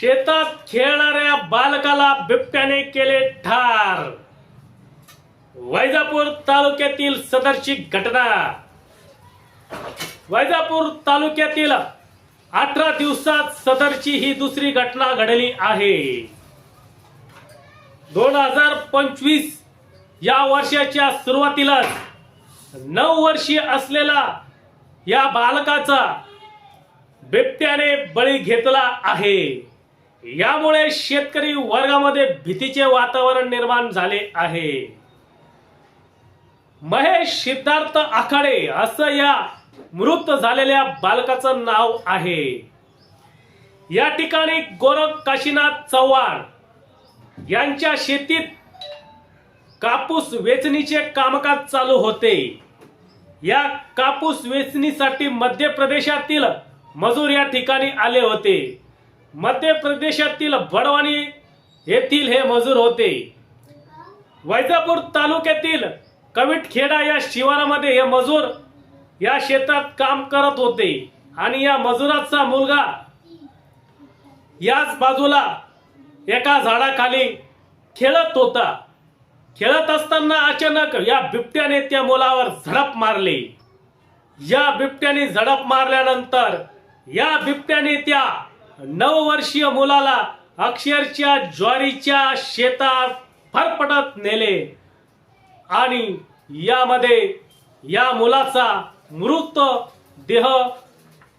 शेतात खेळणाऱ्या बालकाला बिबट्याने केले ठार. वैजापूर तालुक्यातील सदरची घटना. वैजापूर तालुक्यातील अठरा दिवसात सदरची ही दुसरी घटना घडली आहे. दोन हजार पंचवीस या वर्षाच्या सुरुवातीलाच नऊ वर्षीय असलेला या बालकाचा बिबट्याने बळी घेतला आहे. यामुळे शेतकरी वर्गामध्ये भीतीचे वातावरण निर्माण झाले आहे. महेश सिद्धार्थ आखाडे असं या मृत झालेल्या बालकाचं नाव आहे. या ठिकाणी गोरख काशीनाथ चव्हाण यांच्या शेतीत कापूस वेचणीचे कामकाज चालू होते. या कापूस वेचणीसाठी मध्य प्रदेशातील मजूर या ठिकाणी आले होते. मध्य प्रदेशातील बडवाणी येथील हे मजूर होते. वैजापूर तालुक्यातील कविटखेडा या शिवारामध्ये हे मजूर या शेतात काम करत होते आणि या मजुराचा मुलगा याच बाजूला एका झाडाखाली खेळत होता. खेळत असताना अचानक या बिबट्याने त्या मुलावर झडप मारली. या बिबट्याने झडप मारल्यानंतर या बिबट्याने त्या नऊ वर्षीय मुलाला अक्षरच्या ज्वारीच्या शेतात फरफटत नेले. आणि यामध्ये या मुलाचा मृत देह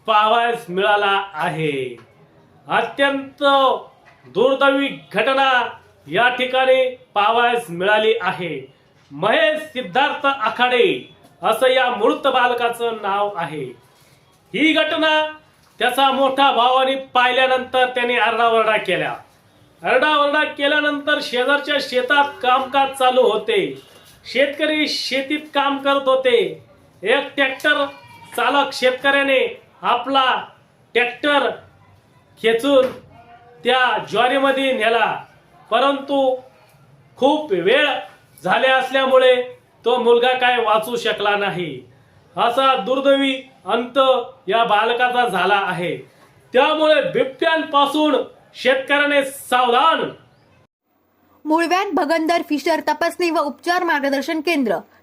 पाहावयास मिळाला आहे. अत्यंत दुर्दैवी घटना या ठिकाणी पाहावयास मिळाली आहे. महेश सिद्धार्थ आखाडे असं या मृत बालकाचं नाव आहे. ही घटना त्याचा मोठा भावाने पाहिल्यानंतर त्याने आरडाओरडा केल्या आरडाओरडा केल्यानंतर शेजारच्या शेतात कामकाज चालू होते. शेतकरी शेतीत काम करत होते. एक ट्रॅक्टर चालक शेतकऱ्याने आपला ट्रॅक्टर खेचून त्या ज्वारीमध्ये नेला. परंतु खूप वेळ झाले असल्यामुळे तो मुलगा काय वाचू शकला नाही. असा दुर्दैवी अंत या बालकाचा झाला आहे. त्यामुळे बिबट्यांपासून शेतकऱ्याने सावधान. मुळव्यात भगंदर फिशर तपासणी व उपचार मार्गदर्शन केंद्र.